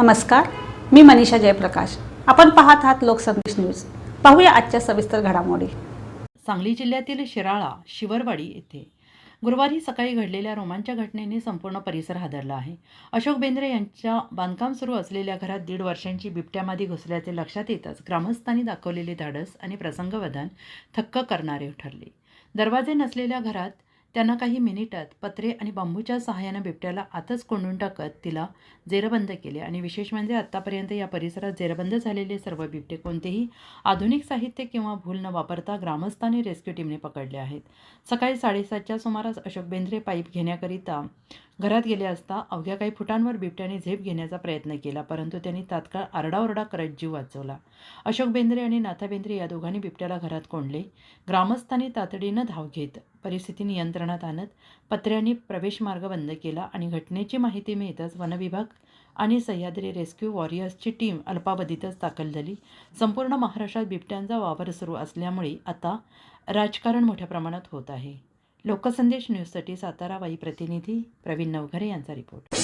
नमस्कार मी मनीषा जयप्रकाश. आपण पाहत आहात लोकसंदेश न्यूज. पाहूया आजच्या सविस्तर घडामोडी. सांगली जिल्ह्यातील शिराळा शिवरवाडी येथे गुरुवारी सकाळी घडलेल्या रोमांच्या घटनेने संपूर्ण परिसर हादरला आहे. अशोक बेंद्रे यांच्या बांधकाम सुरू असलेल्या घरात दीड वर्षांची बिबट्यामादी घुसल्याचे लक्षात येताच ग्रामस्थांनी दाखवलेले धाडस आणि प्रसंगवधान थक्क करणारे ठरले. दरवाजे नसलेल्या घरात त्यांना काही मिनिटात पत्रे आणि बांबूच्या सहाय्यानं बिबट्याला आतच कोंडून टाकत तिला जेरबंद केले. आणि विशेष म्हणजे आत्तापर्यंत या परिसरात जेरबंद झालेले सर्व बिबटे कोणतेही आधुनिक साहित्य किंवा भूल न वापरता ग्रामस्थांनी रेस्क्यू टीमने पकडले आहेत. सकाळी साडेसातच्या सुमारास अशोक बेंद्रे पाईप घेण्याकरिता घरात गेले असता अवघ्या काही फुटांवर बिबट्याने झेप घेण्याचा प्रयत्न केला परंतु त्यांनी तात्काळ आरडाओरडा करत जीव वाचवला. अशोक बेंद्रे आणि नाथा बेंद्रे या दोघांनी बिबट्याला घरात कोंडले. ग्रामस्थांनी तातडीनं धाव घेत परिस्थिती नियंत्रणात आणत पत्र्यांनी प्रवेशमार्ग बंद केला आणि घटनेची माहिती मिळताच वनविभाग आणि सह्याद्री रेस्क्यू वॉरियर्सची टीम अल्पावधीतच दाखल झाली. संपूर्ण महाराष्ट्रात बिबट्यांचा वावर सुरू असल्यामुळे आता राजकारण मोठ्या प्रमाणात होत आहे. लोकसंदेश न्यूजसाठी साताराबाई प्रतिनिधी प्रवीण नवघरे यांचा रिपोर्ट.